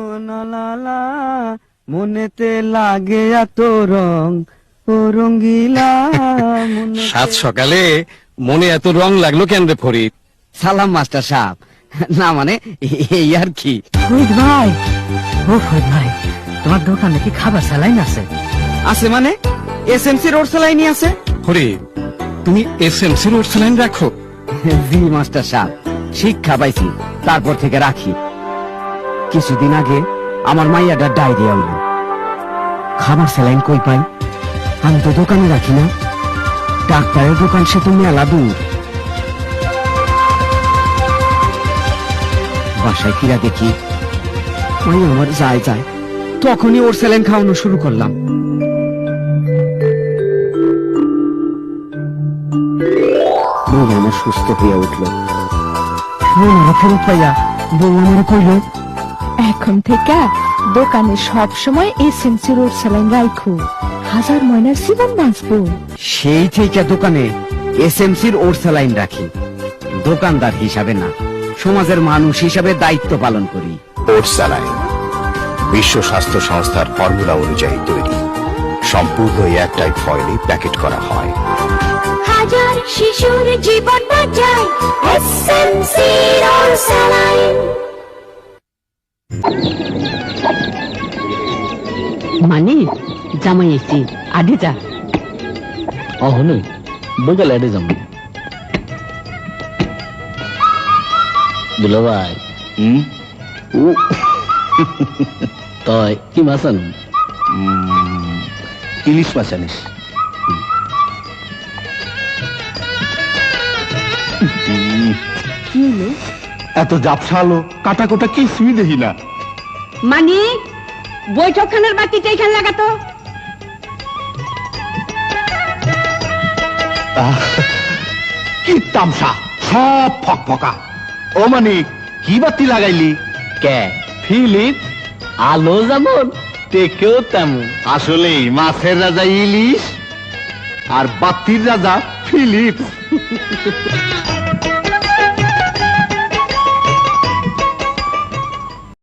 ও না লা লা মনেতে লাগে এত রং ও রঙ্গিলা সাত সকালে মনে এত রং লাগল কেন রে ফরিদ? সালাম মাস্টার সাহেব। না মানে এই আর কি? ফরিদ ভাই ও ফরিদ ভাই তোমার দোকানে কি খাবার স্যালাইন আছে? আছে মানে? এস এম সি রোড সেলাইনি আছে। ফরিদ তুমি S M C road saline রাখো। জি মাস্টার সাহেব শিক্ষা পাইছি তারপর থেকে রাখি। কিছুদিন আগে আমার মাইয়াটা ডায়রিয়া হইল খাবার স্যালাইন কই পাই আমি তো দোকানে রাখি না। ডাক্তারের দোকান সে তো মেলা দূর। বাসায় ফিরা দেখি মাইয়া আমার যায় যায়। তখনই ওর স্যালাইন খাওয়ানো শুরু করলাম। বউ আমার সুস্থ হয়ে উঠল। মনে ফেরত পাইয়া, বউ আমার কইল এখন থেকে দোকানে সব সময় এসএমসি রোড স্যালাইন রাখো হাজার ময়নার জীবন বাঁচবো। সেই থেকে দোকানে এসএমসির ওর স্যালাইন রাখি। দোকানদার হিসাবে না সমাজের মানুষ হিসাবে দায়িত্ব পালন করি। ওর স্যালাইন বিশ্ব স্বাস্থ্য সংস্থার ফর্মুলা অনুযায়ী তৈরি। সম্পূর্ণ এয়ারটাইট ফয়েলে প্যাকেট করা হয়। হাজার শিশুর জীবন বাঁচায় এসএমসি রোল স্যালাইন। মানে জামাই এসছি। আডি যা। অহনে বকালে আডে যাম। দুলা ভাই হুম তই কি মাছ ইলিশ মাছ আনিস। এত জাপসালো কাটা কোটা কিছুই দেখি না। মানে বৈঠকখানার বাতিটা এখানে লাগাতো? কি তামসা সব ফক ফকা ও মানে কি বাতি লাগাইলি? কে? ফিলিপ? আলো যেমন টেকেও তেমন। আসলে মাছের রাজা ইলিশ আর বাতির রাজা ফিলিপ।